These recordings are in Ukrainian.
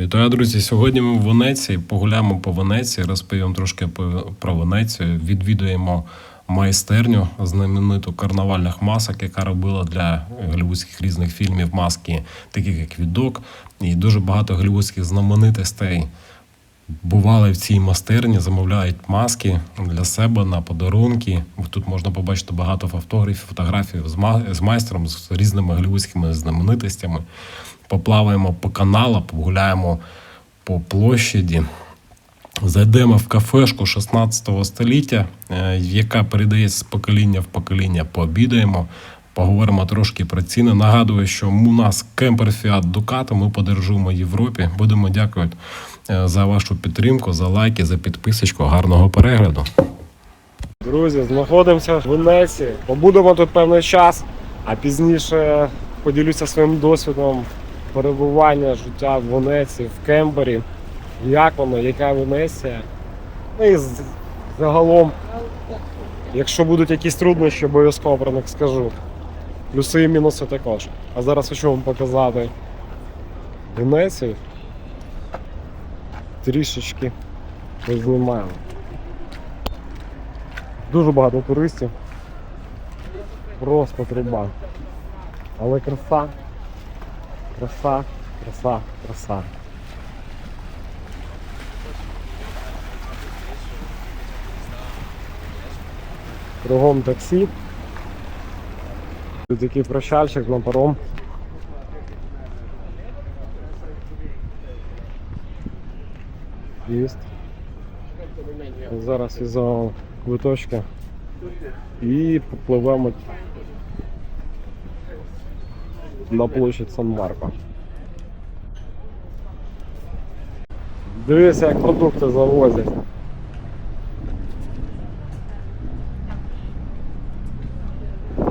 Вітаю, друзі! Сьогодні ми в Венеції погуляємо по Венеції, розповім трошки про Венецію. Відвідуємо майстерню знамениту карнавальних масок, яка робила для голівудських різних фільмів маски, таких як відок. І дуже багато голівудських знаменитостей бували в цій майстерні, замовляють маски для себе на подарунки. Тут можна побачити багато фотографій, фотографій з майстром, з різними голівудськими знаменитостями. Поплаваємо по каналу, погуляємо по площаді. Зайдемо в кафешку 16 століття, е, яка передається з покоління в покоління. Пообідаємо, поговоримо трошки про ціни. Нагадую, що у нас кемпер Fiat Ducato, ми подорожуємо Європі. Будемо дякувати е, за вашу підтримку, за лайки, за підписочку. Гарного перегляду. Друзі, знаходимося в Венеції. Побудемо тут певний час, а пізніше поділюся своїм досвідом перебування життя в Венеції, в Кембері. Як воно, яка Венеція. Ну і загалом, якщо будуть якісь труднощі, обов'язково про них скажу. Плюси і мінуси також. А зараз хочу вам показати Венецію. Трішечки познімаємо. Дуже багато туристів. Просто труба. Але краса. Краса, краса, краса. Кругом таксі. Тут такий прощальчик на паром. Їсть. Зараз візьмемо квиточки і попливемо на площадь Сан-Марко. Дивися, як продукти завозять.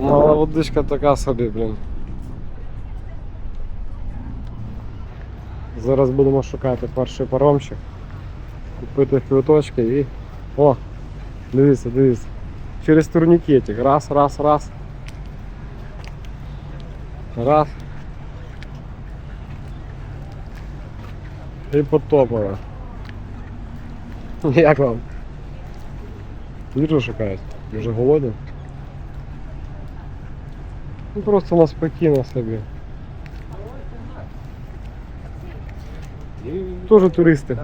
Мала водичка така собі, блін. Зараз будемо шукати перший паромчик, купити квиточки і... О! Дивіться, дивіться. Через турнікетик. Раз, раз, раз. Раз. І потопили. Як вам? Їжу шукають. Може голодні? Ну просто на спокійно собі. Тоже туристи.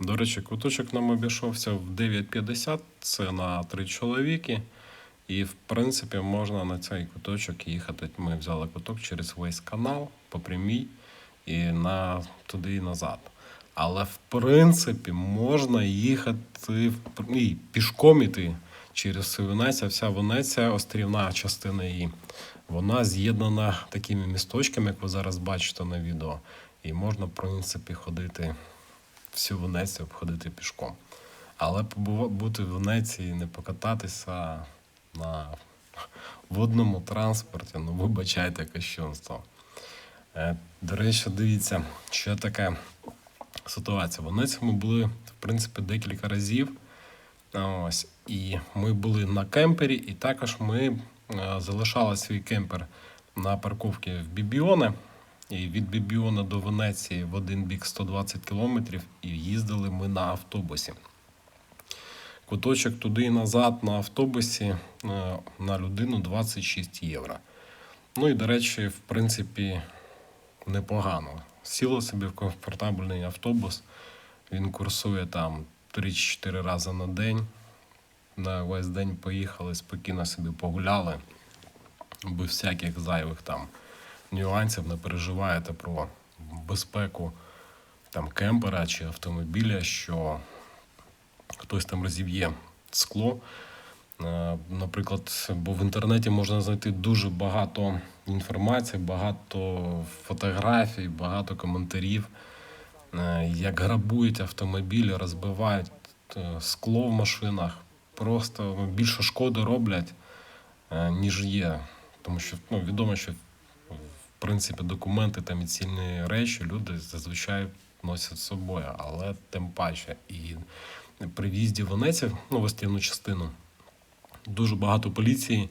До речі, куточок нам обійшовся в 9,50, це на три чоловіки. І, в принципі, можна на цей куточок їхати. Ми взяли куток через весь канал по прямій і на, туди і назад. Але в принципі можна їхати в- і пішком іти через всю Венецію. Вся Венеція, острівна частина її, вона з'єднана такими місточками, як ви зараз бачите на відео. І можна, в принципі, ходити всю Венецію обходити пішком. Але побува- бути в Венеції, не покататися на водному транспорті, ну вибачайте кощунство. Е, До речі, дивіться, що таке ситуація. В Венеції ми були, в принципі, декілька разів. Ось, і ми були на кемпері, і також ми е, залишали свій кемпер на парковці в Бібіоне. І від Бібіона до Венеції в один бік 120 кілометрів, і їздили ми на автобусі. Куточок туди і назад на автобусі е, на людину 26 євро. Ну і, до речі, в принципі, непогано. Сіло собі в комфортабельний автобус. Він курсує там 3-4 рази на день. На весь день поїхали, спокійно собі погуляли, без всяких зайвих там нюансів, не переживаєте про безпеку там кемпера чи автомобіля, що хтось там розіб'є скло. Е, Наприклад, бо в інтернеті можна знайти дуже багато інформації, багато фотографій, багато коментарів, е, як грабують автомобілі, розбивають е, скло в машинах, просто більше шкоди роблять, ніж є. Тому що ну, відомо, що в принципі документи там і цінні речі люди зазвичай носять з собою, але тим паче. І при в'їзді в Венецію, ну, в частину, дуже багато поліції,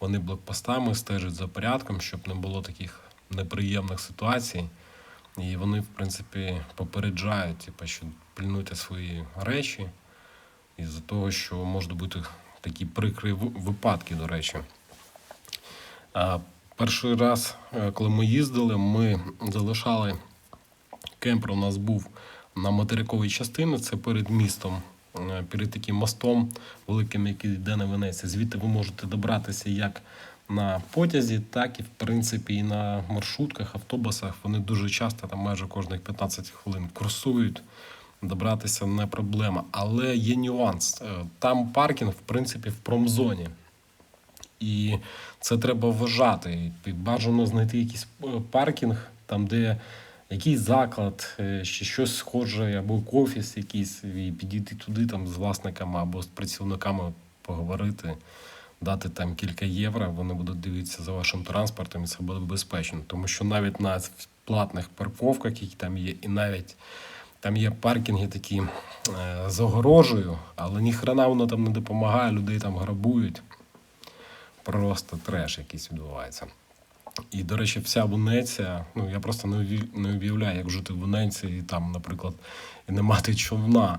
вони блокпостами стежать за порядком, щоб не було таких неприємних ситуацій. І вони, в принципі, попереджають, типу, що пильнуйте свої речі, із-за того, що можуть бути такі прикрі випадки, до речі. А перший раз, е, коли ми їздили, ми залишали кемпер у нас був на материковій частині, це перед містом, е, перед таким мостом великим, який йде на Венецію. Звідти ви можете добратися як на потязі, так і в принципі і на маршрутках, автобусах. Вони дуже часто, там майже кожних 15 хвилин курсують. Добратися не проблема. Але є нюанс. Е, Там паркінг, в принципі, в промзоні. І це треба вважати. Бажано знайти якийсь е, паркінг, там, де якийсь заклад, е, чи щось схоже, або офіс якийсь, і підійти туди там, з власниками або з працівниками поговорити, дати там кілька євро, вони будуть дивитися за вашим транспортом, і це буде безпечно. Тому що навіть на платних парковках, які там є, і навіть там є паркінги такі е, з огорожею, але ніхрена воно там не допомагає, людей там грабують. Просто треш якийсь відбувається. І, до речі, вся Венеція, ну я просто не уявляю, як жити в Венеції, і там, наприклад, і не мати човна.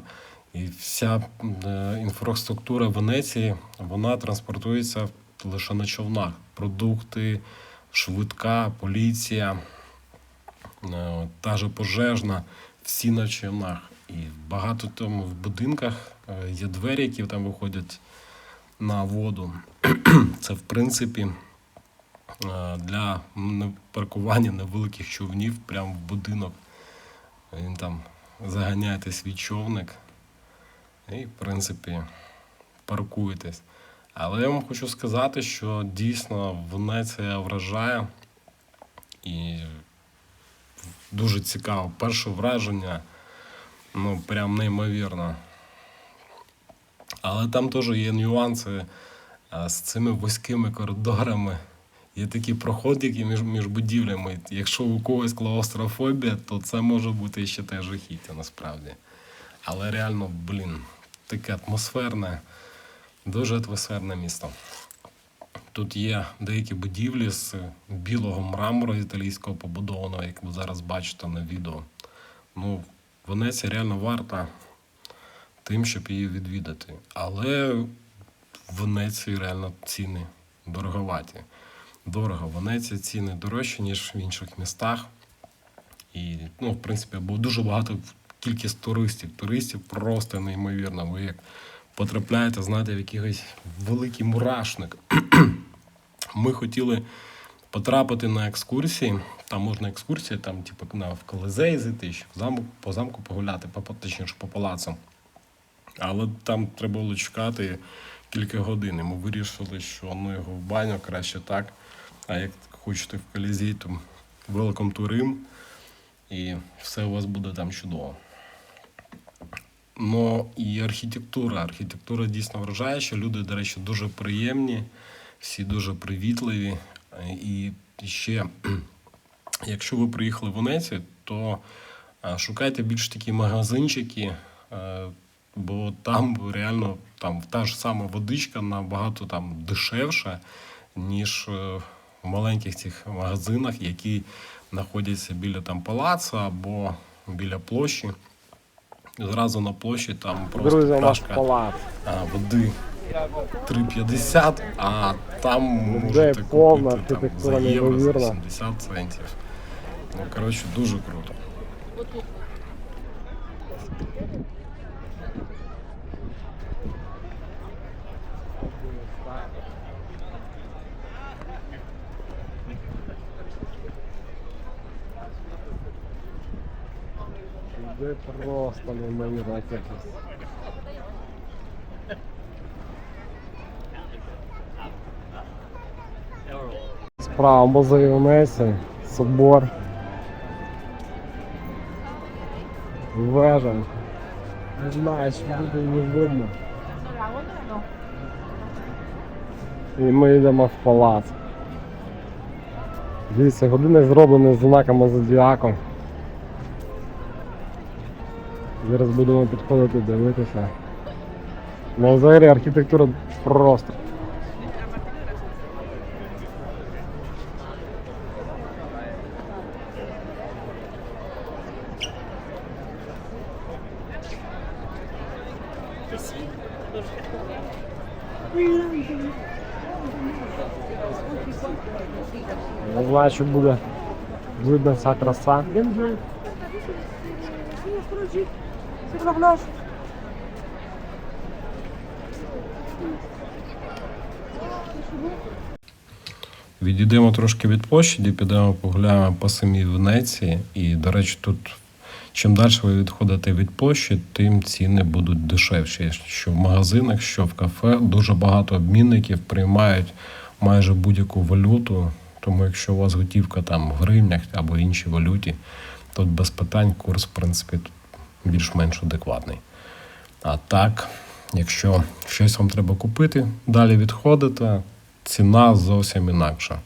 І вся е, інфраструктура Венеції вона транспортується лише на човнах. Продукти, швидка, поліція, е, та же пожежна, всі на човнах. І багато там в будинках е, є двері, які там виходять на воду. Це, в принципі, для паркування невеликих човнів прямо в будинок. Він там заганяєте свій човник і, в принципі, паркуєтесь. Але я вам хочу сказати, що дійсно Венеція вражає і дуже цікаво. Перше враження, ну, прям неймовірно. Але там теж є нюанси з цими вузькими коридорами. Є такі проходики між, між будівлями. Якщо у когось клаустрофобія, то це може бути ще те жахіття насправді. Але реально, блін, таке атмосферне, дуже атмосферне місто. Тут є деякі будівлі з білого мрамору італійського побудованого, як ви зараз бачите на відео. Ну, Венеція реально варта тим, щоб її відвідати. Але в Венеції реально ціни дороговаті. Дорого. В Венеції ціни дорожчі, ніж в інших містах. І, ну, в принципі, бо дуже багато кількість туристів. Туристів просто неймовірно. Ви як потрапляєте, знаєте, в якийсь великий мурашник. Ми хотіли потрапити на екскурсії. Там можна екскурсії, там, типу, на в Колизей зайти, в замок, по замку погуляти, по, точніше, по палацу. Але там треба було чекати кілька годин. Ми вирішили, що ну його в баню краще так. А як хочете в Колізей, то welcome to Рим. І все у вас буде там чудово. Ну і архітектура. Архітектура дійсно вражає, люди, до речі, дуже приємні, всі дуже привітливі. І ще, якщо ви приїхали в Венецію, то шукайте більш такі магазинчики, е, бо там реально там та ж сама водичка набагато там дешевша, ніж е, маленьких цих магазинах, які знаходяться біля там палацу або біля площі. Зразу на площі там просто Друзі, пляшка палац. води 3,50, а там можете Де повна купити там, за євро за неймовірна. 80 центів. Ну, коротше, дуже круто. Де просто неймовірна якість. Справа музей Венеції, собор. Вежа. Не знаю, що буде не видно. І ми йдемо в палац. Дивіться, годинник зроблений з знаками зодіаку. Зараз будемо підходити дивитися. Ну взагалі архітектура просто. Не знаю, що буде видно ця краса. Відійдемо трошки від площаді, підемо погуляємо по самій Венеції. І, до речі, тут чим далі ви відходите від площі, тим ціни будуть дешевші. Що в магазинах, що в кафе, дуже багато обмінників приймають майже будь-яку валюту. Тому якщо у вас готівка там в гривнях або іншій валюті, тут без питань курс, в принципі, тут більш-менш адекватний. А так, якщо щось вам треба купити, далі відходите, ціна зовсім інакша.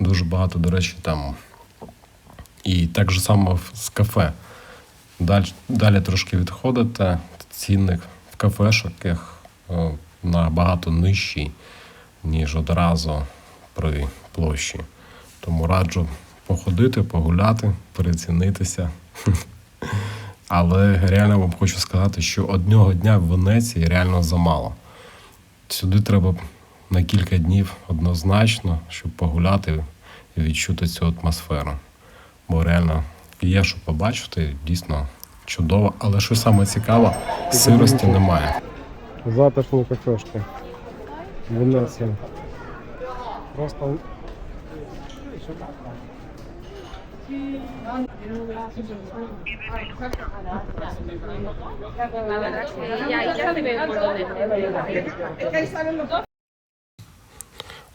Дуже багато, до речі, там. І так же само з кафе. Далі, далі трошки відходите, цінник в кафешках е, набагато нижчий, ніж одразу при площі. Тому раджу походити, погуляти, перецінитися. Але реально вам хочу сказати, що одного дня в Венеції реально замало. Сюди треба на кілька днів однозначно, щоб погуляти і відчути цю атмосферу. Бо реально є що побачити, дійсно чудово. Але що саме цікаво, сирості немає. Затишні кафешки. Венеція. Просто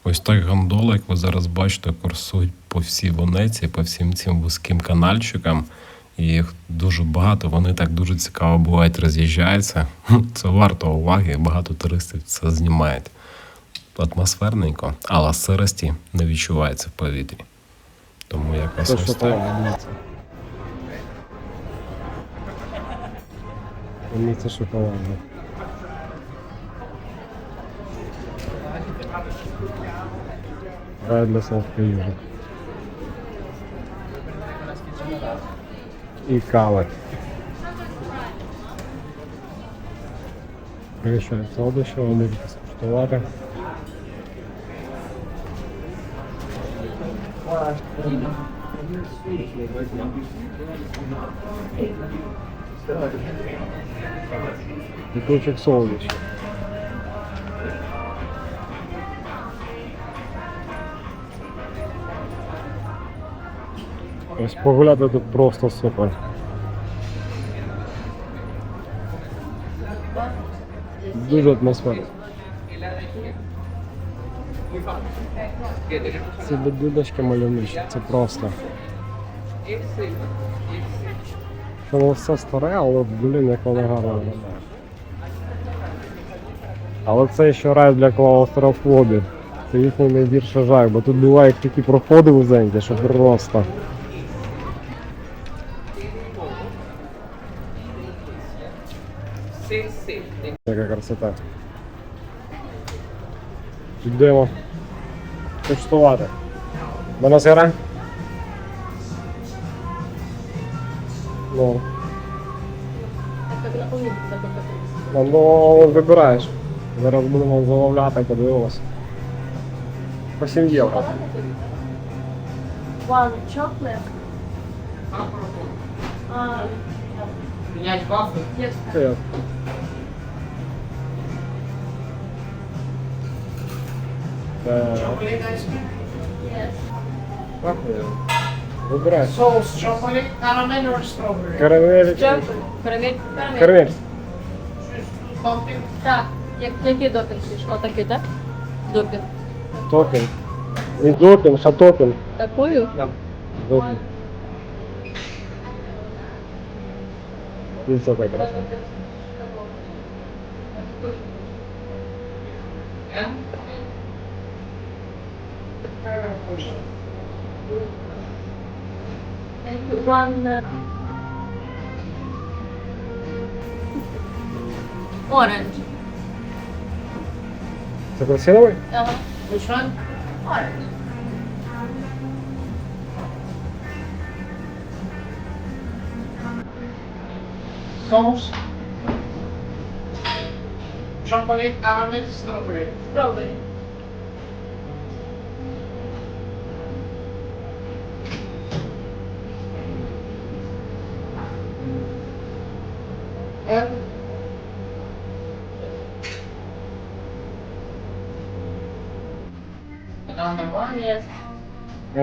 Ось так гондоли, як ви зараз бачите, курсують по всій Венеції, по всім цим вузьким канальчикам. І їх дуже багато, вони так дуже цікаво бувають, роз'їжджаються. Це варто уваги, багато туристів це знімають. Атмосферненько, але сирості не відчувається в повітрі. Тому якось ось так. Шоколад, дивіться. Мені це шоколад. Рай для солодкої їжі. І кава. Пригощаю солодощі, ви можете скуштувати. Кусочек солодощі. Ось погуляти тут просто супер. Дуже атмосферно. Ці будиночки мальовничі, це просто. Воно все старе, але блін, як воно гарно. Але це ще рай для клаустрофобів. Це їхній найбільший жах, бо тут бувають такі проходи вузенькі, що просто. Яка красота. Йдемо. Куштувати. Buonasera. Ну. Ну, ну, вибираєш. Зараз будемо замовляти, подивимось. По 7 євро. One chocolate. Uh, Менять вафли? yes. Це. Так, Yes. так, Вибирай. Соус, chocolate, caramel or strawberry? Карамель. Chocolate. Карамель. Карамель. Карамель. Something. Так. Як, який допінг піш? Отакий, так? Допінг. Токен. Не допінг, а токен. Такою? Допінг. Дивіться, everyone. Uh, orange. So go the other way. Uh, which one? Orange. Sauce. Chocolate, almond, strawberry. Strawberry.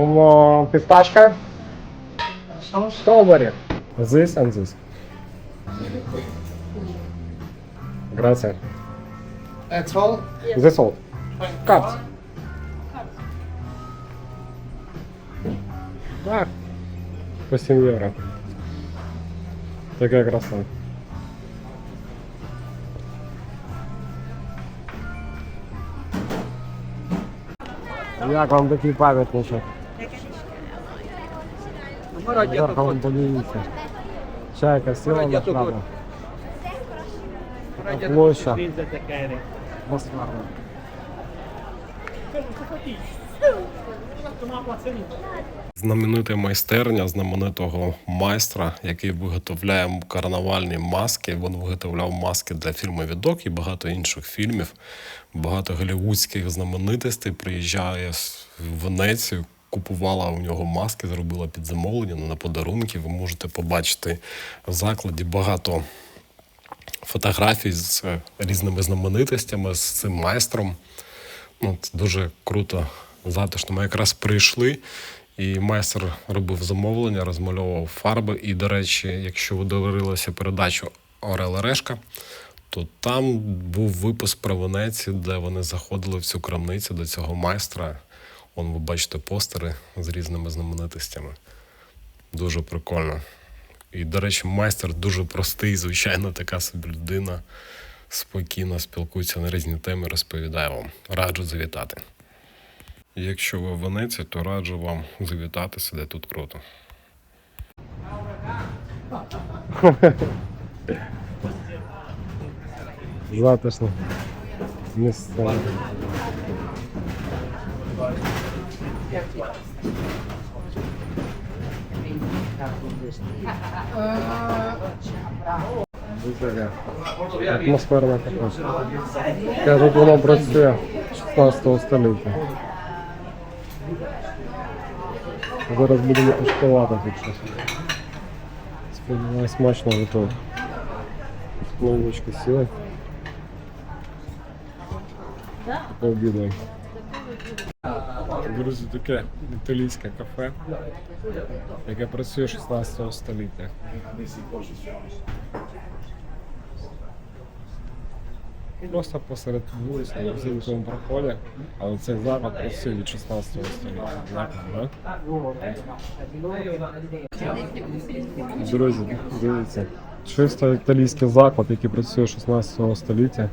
Воно пістачка. Strawberry. This and this. Grazie. That's all. This all. Cups. Так. По 7 євро. Така краса. Як вам такий пам'ятничок? Зеркалом подивіться. Чайка сіла на шрабу. Площа. Атмосферна. Знаменита майстерня знаменитого майстра, який виготовляє карнавальні маски. Він виготовляв маски для фільму Відок і багато інших фільмів. Багато голівудських знаменитостей приїжджає з- в Венецію, купувала у нього маски, зробила під замовлення на подарунки. Ви можете побачити в закладі багато фотографій з е, різними знаменитостями, з цим майстром. Ну, це дуже круто, затишно. Ми якраз прийшли, і майстер робив замовлення, розмальовував фарби. І, до речі, якщо ви дивилися передачу Орел Решка, то там був випуск про Венецію, де вони заходили в цю крамницю до цього майстра. Вон ви бачите постери з різними знаменитостями. Дуже прикольно. І, до речі, майстер дуже простий, звичайно, така собі людина. Спокійно спілкується на різні теми, розповідає вам. Раджу завітати. Якщо ви в Венеції, то раджу вам завітати сюди, тут круто. Затишно. Місце. Атмосферна така. Кажуть, воно працює 16 століття. Зараз будемо куштувати тут щось. Сподіваюсь, смачно готове. Новички сіли. Пообідаємо. Друзі, таке італійське кафе, яке працює 16 століття. Просто посеред вулиці на взимковому проході, але цей заклад працює від 16 століття. Друзі, дивіться. Чисто італійський заклад, який працює 16 століття.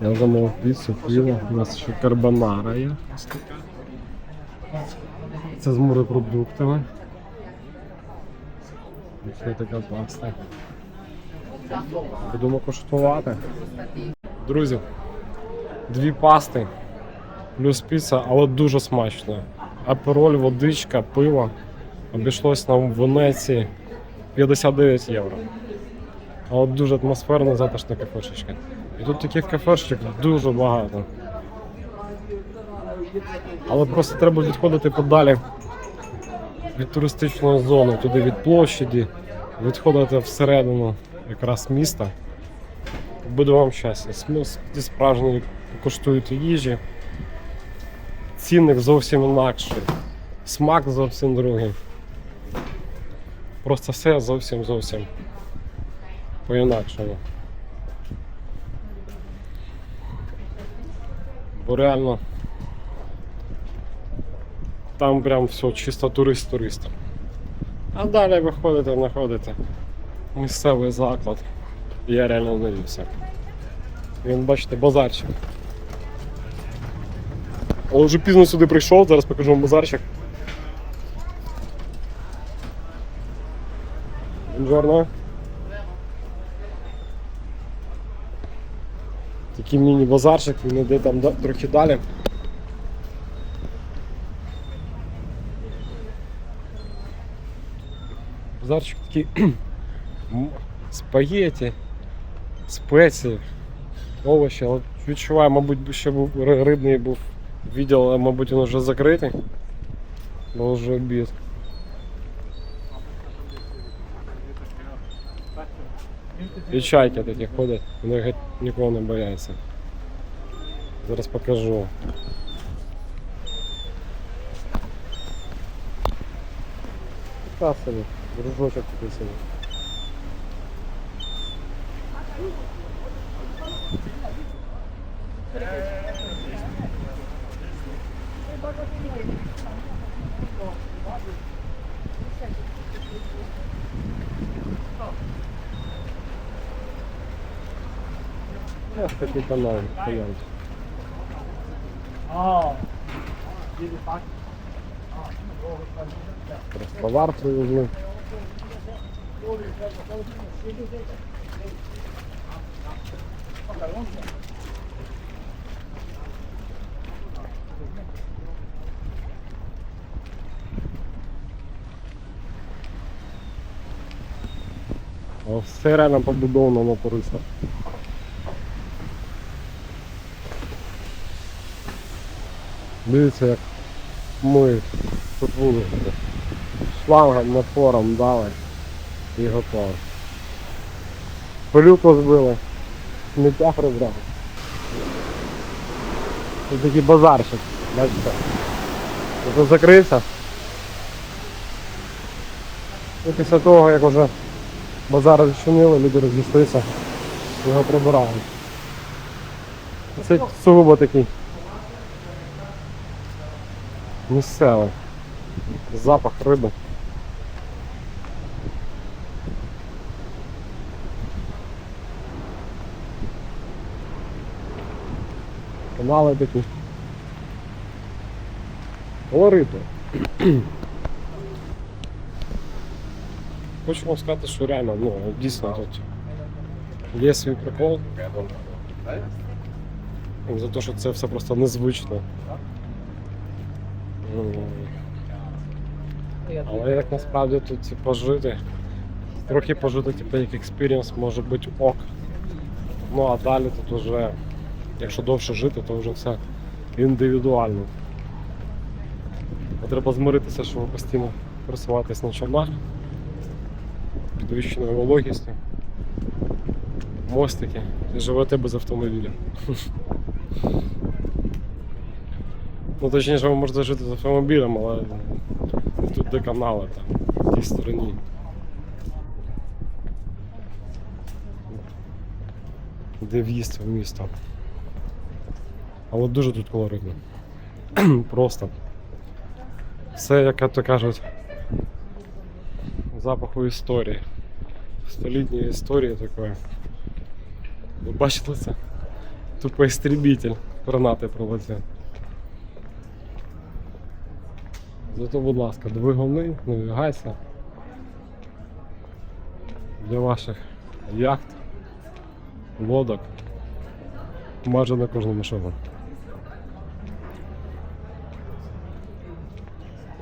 Я замовив піцу, пиво, у нас ще карбонара є. Це з морепродуктами. Ще така паста. Будемо коштувати. Друзі, дві пасти, плюс піца, але дуже смачно. Апероль, водичка, пиво. Обійшлось нам в Венеції 59 євро. А от дуже атмосферна затишна кафешечка. І тут таких кафешечок дуже багато. Але просто треба відходити подалі від туристичної зони, туди від площаді, відходити всередину якраз міста. Буде вам щастя. Справжньої коштують їжі. Цінник зовсім інакший. Смак зовсім другий. Просто все зовсім зовсім по-інакшому. Бо реально там прям все чисто турист туристом. А далі виходите, знаходите місцевий заклад. Я реально навівся. Він, бачите, базарчик. Але вже пізно сюди прийшов, зараз покажу вам базарчик. Buongiorno. Такий міні-базарчик, він іде там трохи далі. Базарчик такий м, спагеті, спеції, овочі, але відчуваю, мабуть, ще був ри- рибний був відділ, але, мабуть, він вже закритий. Бо вже обід. І чайки такі ходять, вони геть нікого не бояться. Зараз покажу. Та собі, Дружочок такий собі. Ось такий канал стоять. Просто товар привезли. Все реально побудовано на туристах. Дивіться, як ми тут вулиці. Шлангом напором дали і готово. Пилюку збили, сміття прибрали. Тут такий базарчик, бачите. Тут закрився. І після того, як вже базар відчинили, люди розійшлися, його прибирали. Це сугубо такий місцевий. Запах риби. Канали такі. Колоритно. Хочу вам сказати, що реально, ну, дійсно тут є свій прикол. За те, що це все просто незвично. Але як насправді тут пожити, трохи пожити, типу, як експірієнс може бути ок. Ну а далі тут вже, якщо довше жити, то вже все індивідуально. А Треба змиритися, що ви постійно пересуватись на човнах, підвищеною вологістю, мостики і живете без автомобіля. Ну точніше, ви можете жити з автомобілем, але тут де канали там, в тій стороні. Де в'їзд в місто. Але дуже тут колоритно. Просто. Все, як то кажуть, запаху історії. Столітньої історії такої. Ви бачили це? Тупо істребитель гранати пролетів. Зато, будь ласка, двигуни, навігація для ваших яхт, лодок. Майже на кожному шагу.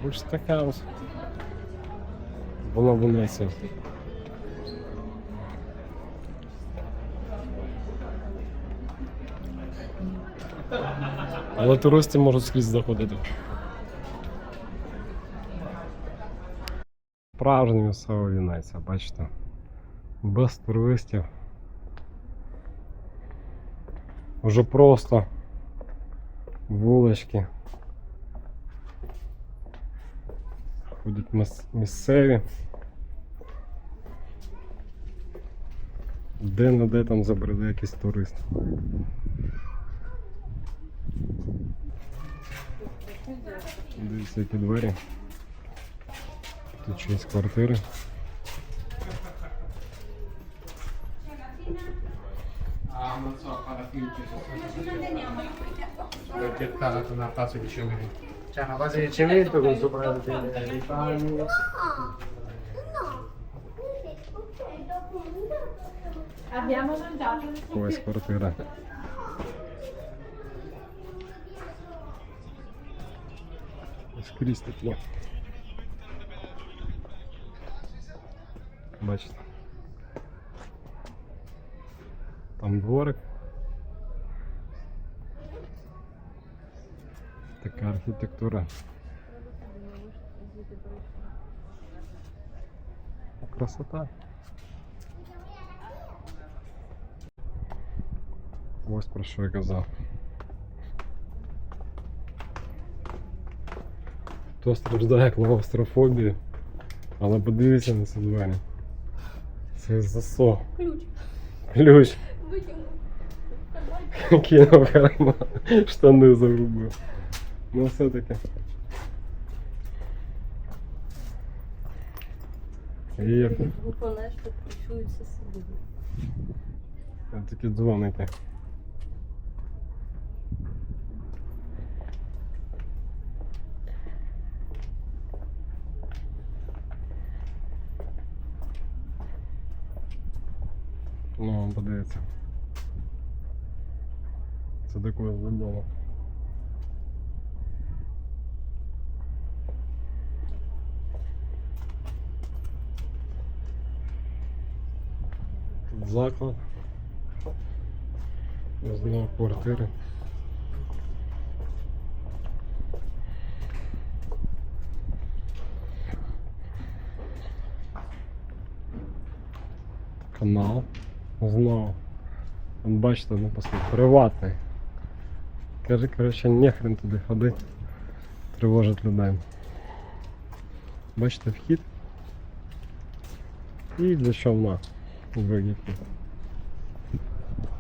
Ось така ось. Вона в Венеції. Але туристи можуть скрізь заходити. Справжня місцева Венеція, бачите. Без туристів. Уже просто вулички. Міс- місцеві. Де не де там забреде якийсь турист. Дивіться, які двері. Тут чиїсь квартири. Ah, non so, alla fine L'ho base di cemento. C'è una base di cemento con sopra dei panni. Abbiamo mangiato. Ось квартира. Скрізь тепло. Бачите. Там дворик. Така архітектура. Красота. Ось про що я казав. Хто страждає клаустрофобією, але подивіться на ці двері. Це засо. Ключ. Ключ. Кинув карман. Штани загубив. Ну все-таки. Є Виконаєш, так такі дзвоники. Ну, подивіться. Це таке задумав. Заклад. Знову квартири. Канал. Знову. Бачите, написано приватний. Каже, коротше, нехрен туди ходити. Тривожить людей. Бачите вхід. І для човна. Вигідки.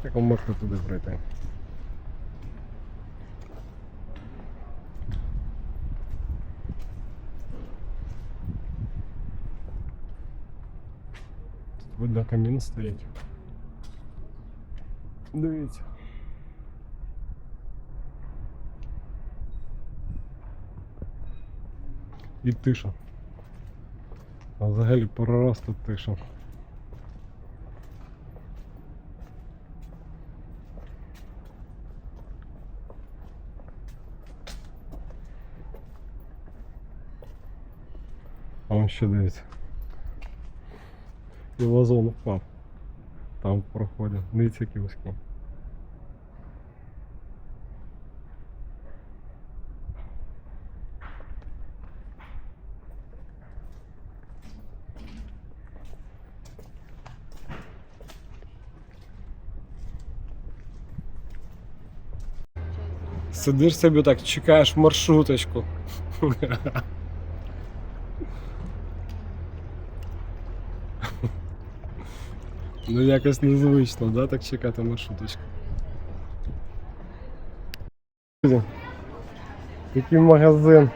Так ви можете туди. Тут видно камін стоїть. Дивіться. І тиша. А взагалі проросту тиша. ще дивіться. І вазон впав. Там в проході. Дивіться, які вузькі. Сидиш собі так, чекаєш маршруточку. Ну якось незвично, да, так чекати маршруточку. Друзі, Такий магазин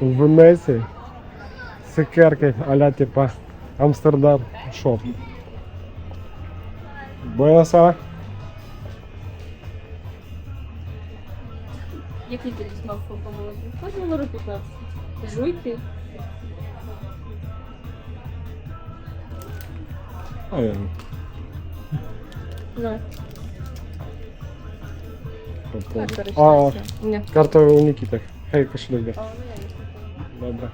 в Венеції. Цукерки а-ля типа Амстердам шоп. Буенос Який тобі смак по? Хоч долару 15. Жуй Наверное. На, попробуй. так, А, користуйся. Ні. карта у Никиты. Хай кошелек де. А, ну я не знаю. Добре.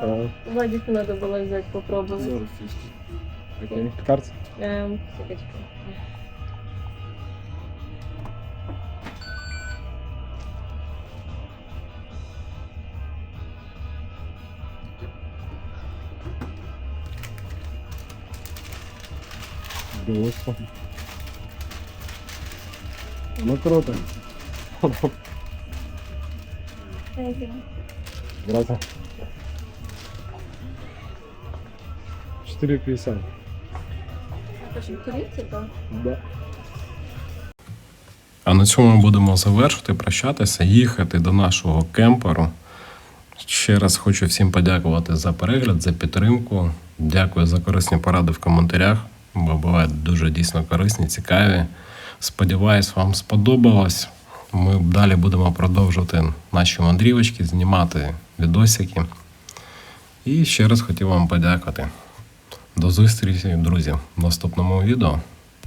А, Владику надо было взять, попробовать. Окей. Карт. Эм, секундочку. Доску. Ну круто. Gracias. 4,50. Это же курить, да? Да. А на цьому ми будемо завершити, прощатися, їхати до нашого кемперу. Ще раз хочу всім подякувати за перегляд, за підтримку. Дякую за корисні поради в коментарях, бо бувають дуже дійсно корисні, цікаві. Сподіваюсь, вам сподобалось. Ми далі будемо продовжувати наші мандрівочки, знімати відосики. І ще раз хотів вам подякувати. До зустрічі, друзі, в наступному відео.